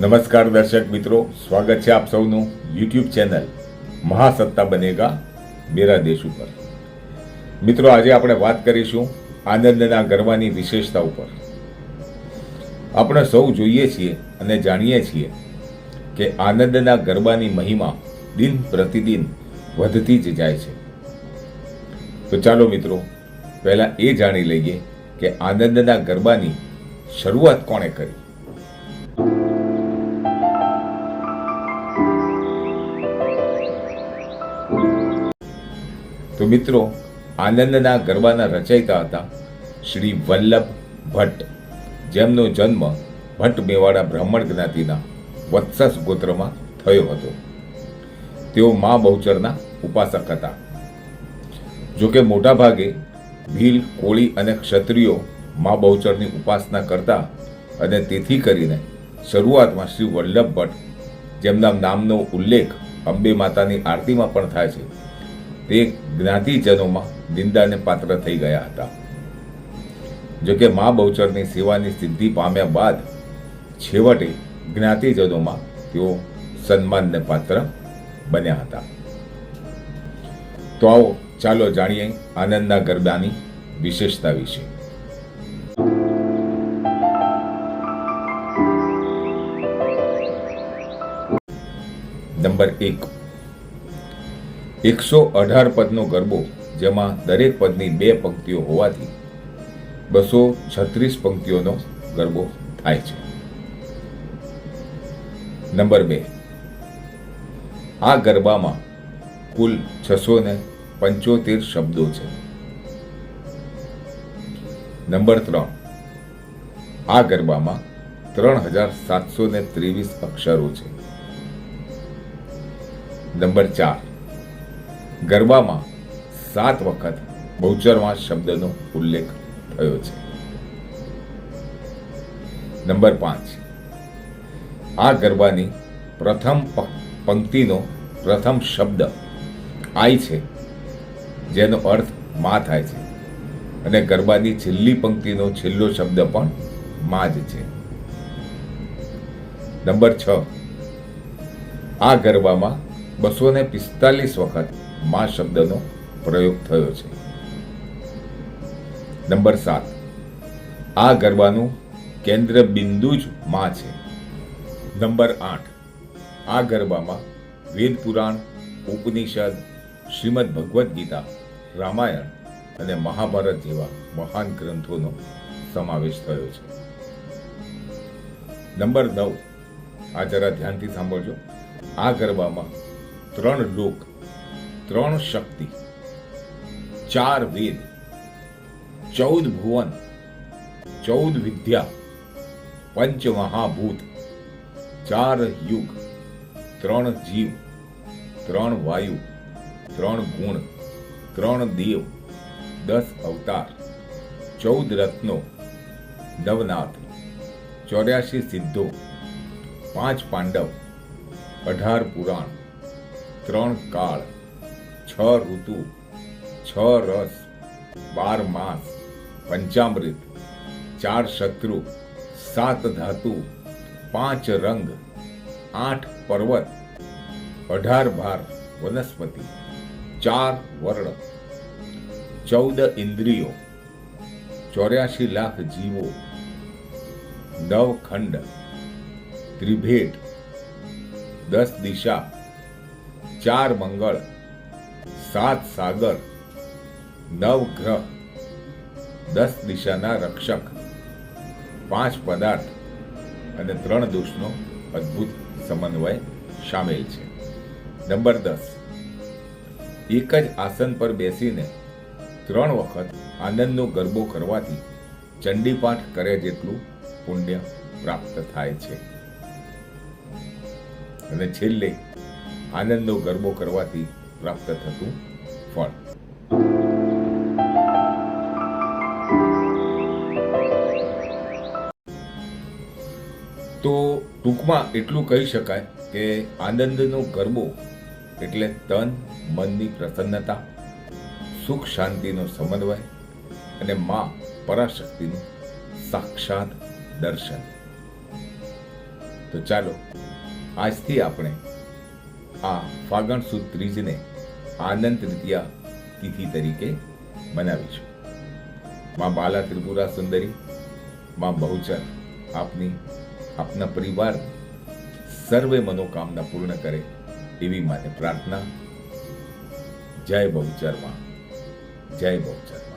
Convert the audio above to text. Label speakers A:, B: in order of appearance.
A: નમસ્કાર દર્શક મિત્રો, સ્વાગત છે આપ સૌનું યુટ્યુબ ચેનલ મહાસત્તા બનેગા, મેરા દેશ ઉપર. મિત્રો, આજે આપણે વાત કરીશું આનંદના ગરબાની વિશેષતા ઉપર. આપણે સૌ જોઈએ છીએ અને જાણીએ છીએ કે આનંદના ગરબાની મહિમા દિન પ્રતિદિન વધતી જ જાય છે. તો ચાલો મિત્રો, પહેલા એ જાણી લઈએ કે આનંદના ગરબાની શરૂઆત કોણે કરી? તો મિત્રો, આનંદના ગરબાના રચયિતા હતા શ્રી વલ્લભ ભટ્ટ. જેમનો જન્મ ભટ્ટ મેવાડા બ્રાહ્મણ જ્ઞાતિના વત્સસ ગોત્રમાં થયો હતો. તેઓ મા બહુચરના ઉપાસક હતા. જોકે મોટાભાગે ભીલ, કોળી અને ક્ષત્રિયો મા બહુચરની ઉપાસના કરતા અને તેથી કરીને શરૂઆતમાં શ્રી વલ્લભ ભટ્ટ, જેમના નામનો ઉલ્લેખ અંબે માતાની આરતીમાં પણ થાય છે. તે જ્ઞાતિજનોમાં નિંદાને પાત્ર થઈ ગયા હતા. જોકે મા બહુચરની સેવાની સિદ્ધિ પામ્યા બાદ છેવટે જ્ઞાતિજનોમાં તેઓ સન્માનને પાત્ર બન્યા હતા. તો આવો ચાલો જાણીએ આનંદના ગરબાની વિશેષતા વિશે. નંબર એક. એકસો અઢાર પદનો ગરબો, જેમાં દરેક પદની બે પંક્તિઓ હોવાથી બસો છત્રીસ પંક્તિઓનો ગરબો થાય છે. નંબર બે. આ ગરબામાં કુલ છસો ને પંચોતેર શબ્દો છે. નંબર ત્રણ. આ ગરબામાં ત્રણ હજાર સાતસો ને ત્રેવીસ અક્ષરો છે. નંબર ચાર. ગરબામાં સાત વખત બહુચરમાં શબ્દનો ઉલ્લેખ થયો છે. નંબર પાંચ. આ ગરબાની પ્રથમ પંક્તિનો પ્રથમ શબ્દ આઈ છે, જેનો અર્થમાં થાય છે. અને ગરબાની છેલ્લી પંક્તિનો છેલ્લો શબ્દ પણ માં જ છે. નંબર છ. આ ગરબામાં બસો ને પિસ્તાલીસ વખતમાં શબ્દનો પ્રયોગ થયો છે. નંબર સાત. આ ગરબાનું કેન્દ્ર બિંદુ જ માં છે. નંબર આઠ. આ ગરબામાં વેદ પુરાણ, ઉપનિષદ, શ્રીમદ ભગવદ્ ગીતા, રામાયણ અને મહાભારત જેવા મહાન ગ્રંથોનો સમાવેશ થયો છે. નંબર નવ. આ જરા ધ્યાનથી સાંભળજો. આ ગરબામાં ત્રણ લોક ત્રણ શક્તિ ચાર વેદ ચૌદ ભુવન ચૌદ વિદ્યા પંચ મહાભૂત ચાર યુગ ત્રણ જીવ ત્રણ વાયુ ત્રણ ગુણ ત્રણ દેવ દસ અવતાર ચૌદ રત્નો નવનાથ ચોર્યાસી સિદ્ધો પાંચ પાંડવ અઢાર પુરાણ ત્રણ કાળ, છ ઋતુ, છ રસ, બાર માસ, પંચામૃત, ચાર શત્રુ, સાત ધાતુ, પાંચ રંગ, આઠ પર્વત, અઢાર ભાર, વનસ્પતિ, ચાર વર્ણ, ચૌદ ઇન્દ્રિયો ચોર્યાસી લાખ જીવો, નવ ખંડ ત્રિભેટ દસ દિશા ચાર મંગળ, સાત સાગર, નવ ગ્રહ, દસ દિશાના રક્ષક, પાંચ પદાર્થ અને ત્રણ દોષનો અદ્ભુત સમન્વય સામેલ છે. નંબર દસ. એક જ આસન પર બેસીને ત્રણ વખત આનંદનો ગરબો કરવાથી ચંડીપાઠ કરે જેટલું પુણ્ય પ્રાપ્ત થાય છે. અને છેલ્લે આનંદનો ગરબો કરવાથી પ્રાપ્ત થતું ફળ. તો ટૂંકમાં એટલું કહી શકાય કે આનંદનો ગરબો એટલે તન, મનની પ્રસન્નતા, સુખ શાંતિનો સમન્વય અને મા પરાશક્તિનું સાક્ષાત દર્શન. તો ચાલો, આજથી આપણે આ ફાગણ સુદ ત્રીજને આનંદ તૃતીયા તિથિ તરીકે મનાવીશું. માં બાલા ત્રિપુરા સુંદરી, માં બહુચર આપની, આપના પરિવાર સર્વે મનોકામના પૂર્ણ કરે એવી માટે પ્રાર્થના. જય બહુચરમાં. જય બહુચર.